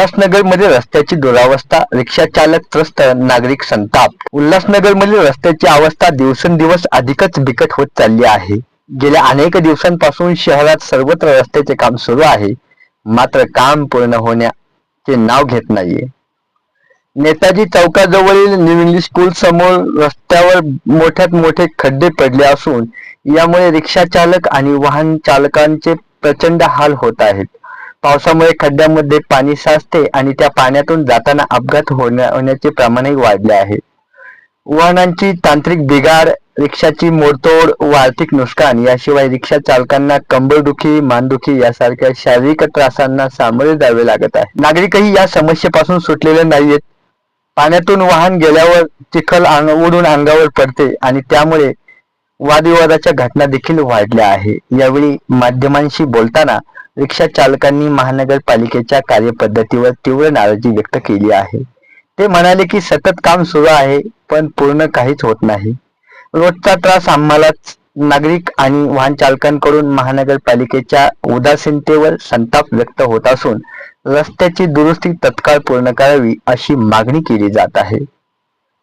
उल्हासनगरमध्ये रस्त्याची दुरावस्था रिक्षा चालक त्रस्त नागरिक संताप. उल्हासनगरमध्ये रस्त्याची अवस्था दिवसेंदिवस अधिकच बिकट होत चालली आहे. गेल्या अनेक दिवसांपासून शहरात सर्वत्र रस्त्याचे काम सुरू आहे. मात्र काम पूर्ण होण्याचे नाव घेत नाहीये. नेताजी चौकाजवळील न्यू इंग्लिश स्कूल समोर रस्त्यावर मोठ्यात मोठे खड्डे पडले असून यामुळे रिक्षा चालक आणि वाहन चालकांचे प्रचंड हाल होत आहेत. पावसामुळे खड्ड्यामध्ये पाणी साचते आणि त्या पाण्यातून जाताना अपघात होण्या होण्याचे प्रमाणही वाढले आहे. वाहनांची तांत्रिक बिघाड रिक्षाची मोडतोड व आर्थिक नुकसान याशिवाय रिक्षा चालकांना कंबरदुखी मानदुखी यासारख्या शारीरिक त्रासांना सामोरे जावे लागत आहे. नागरिकही या समस्येपासून सुटलेले नाहीयेत. पाण्यातून वाहन गेल्यावर चिखल उडून अंगावर पडते आणि त्यामुळे वादविवादाच्या घटना देखील वाढल्या आहे. यावेळी माध्यमांशी बोलताना रिक्षा चालकांनी महानगरपालिकेच्या कार्यपद्धतीवर तीव्र नाराजी व्यक्त केली आहे. ते म्हणाले की सतत काम सुरू आहे पण पूर्ण काहीच होत नाही. रोजचा त्रास आम्हाला नागरिक आणि वाहन चालकांकडून महानगरपालिकेच्या उदासीनतेवर संताप व्यक्त होत असून रस्त्याची दुरुस्ती तत्काळ पूर्ण करावी अशी मागणी केली जात आहे.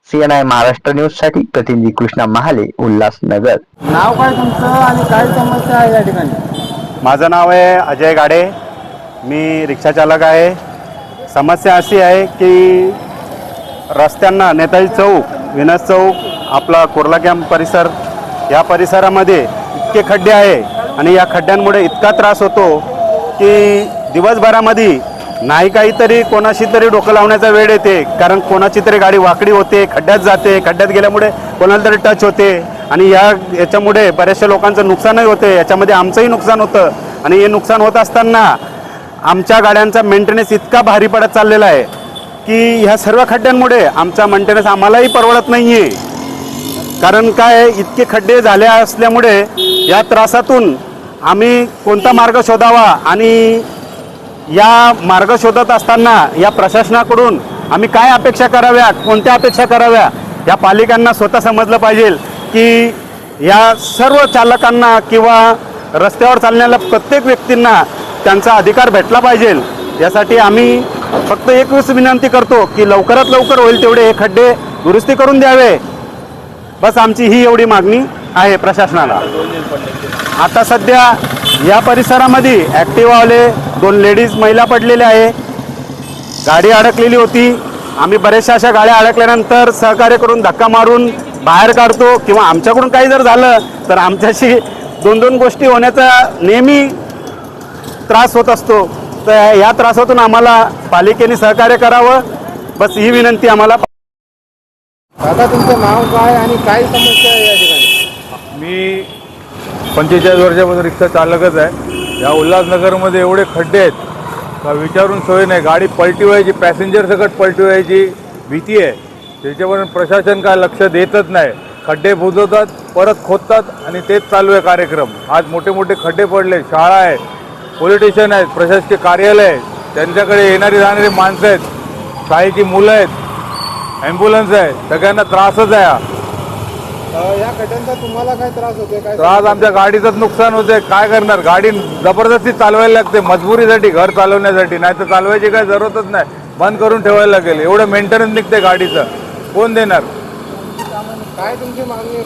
सीएनआय महाराष्ट्र न्यूजसाठी प्रतिनिधी कृष्णा महाले उल्हासनगर. नाव काय तुमचं आणि काय समस्या आहे या ठिकाणी? माझं नाव आहे अजय गाडे. मी रिक्षाचालक आहे. समस्या अशी आहे की रस्त्यांना नेताजी चौक विनस चौक आपला कुर्ला कॅम्प परिसर या परिसरामध्ये इतके खड्डे आहे आणि या खड्ड्यांमुळे इतका त्रास होतो की दिवसभरामध्ये नाही काहीतरी कोणाशी तरी डोकं लावण्याचा वेळ येते. कारण कोणाची तरी गाडी वाकडी होते खड्ड्यात जाते खड्ड्यात गेल्यामुळे कोणाला तरी टच होते. आणि या याच्यामुळे बऱ्याचशा लोकांचं नुकसानही होते याच्यामध्ये आमचंही नुकसान होतं. आणि हे नुकसान होत असताना आमच्या गाड्यांचा मेंटेनन्स इतका भारी पडत चाललेला आहे की ह्या सर्व खड्ड्यांमुळे आमचा मेंटेनन्स आम्हालाही परवडत नाही आहे कारण काय इतके खड्डे झाले असल्यामुळे या त्रासातून आम्ही कोणता मार्ग शोधावा आणि या मार्ग शोधत असताना या प्रशासनाकडून आम्ही काय अपेक्षा कराव्या कोणत्या अपेक्षा कराव्या या पालिकांना स्वतः समजलं पाहिजे. की या सर्व चालकांना किंवा रस्त्यावर चालणाऱ्या प्रत्येक व्यक्तींना त्यांचा अधिकार भेटला पाहिजे. यासाठी आम्ही फक्त एकच विनंती करतो की लवकरात लवकर होईल तेवढे हे खड्डे दुरुस्ती करून द्यावे. बस आमची ही एवढी मागणी आहे प्रशासनाला. आता सध्या या परिसरामध्ये ॲक्टिवावाले दोन लेडीज महिला पडलेल्या आहे. गाडी अडकलेली होती. आम्ही बऱ्याचशा अशा गाड्या अडकल्यानंतर सहकार्य करून धक्का मारून बाहेर काढतो किंवा आमच्याकडून काही जर झालं तर आमच्याशी दोन दोन गोष्टी होण्याचा नेहमी त्रास होत असतो. तर या त्रासातून आम्हाला पालिकेने सहकार्य करावं. बस ही विनंती आम्हाला. दादा तुमचं नाव काय आणि काय समस्या आहे या ठिकाणी? मी पंचेचाळीस वर्षापासून रिक्षा चालकच आहे. या उल्हासनगरमध्ये एवढे खड्डे आहेत का विचारून सोय नाही. गाडी पलटी व्हायची पॅसेंजर सकट पलटी व्हायची भीती आहे. त्याच्यावर प्रशासन काय लक्ष देतच नाही. खड्डे बुजवतात परत खोदतात आणि तेच चालू आहे कार्यक्रम. आज मोठे मोठे खड्डे पडले शाळा आहे पोलीस स्टेशन आहेत प्रशासकीय कार्यालय आहे त्यांच्याकडे येणारी जाणारी माणसं आहेत शाळेची मुलं आहेत ॲम्ब्युलन्स आहे सगळ्यांना त्रासच आहे हा. या खड्ड्यांचा तुम्हाला काय त्रास होतोय? काय तर आज आमच्या गाडीचंच नुकसान होते काय करणार? गाडी जबरदस्ती चालवायला लागते मजबुरीसाठी घर चालवण्यासाठी. नाही तर चालवायची काही जरूरतच नाही. बंद करून ठेवायला लागेल. एवढं मेंटेनन्स निघते गाडीचं. कोण देणार? काय तुमची मागणी आहे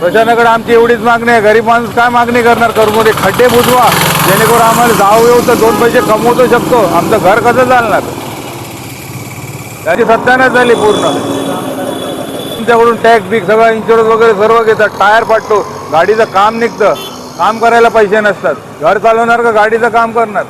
प्रशासनाकडे आमची एवढीच मागणी आहे. गरीब माणूस काय मागणी करणार? कर्मोरी खड्डे बुजवा. जेणेकरून आम्हाला जाऊ येऊ तर दोन पैसे कमवतो शकतो. आमचं घर कसं चालणार? त्याची सत्यानच झाली पूर्ण. तुमच्याकडून टॅक्स बिक सगळा इन्शुरन्स वगैरे सर्व घेतात. टायर पाडतो गाडीचं काम निघतं. काम करायला पैसे नसतात. घर चालवणार का गाडीचं काम करणार?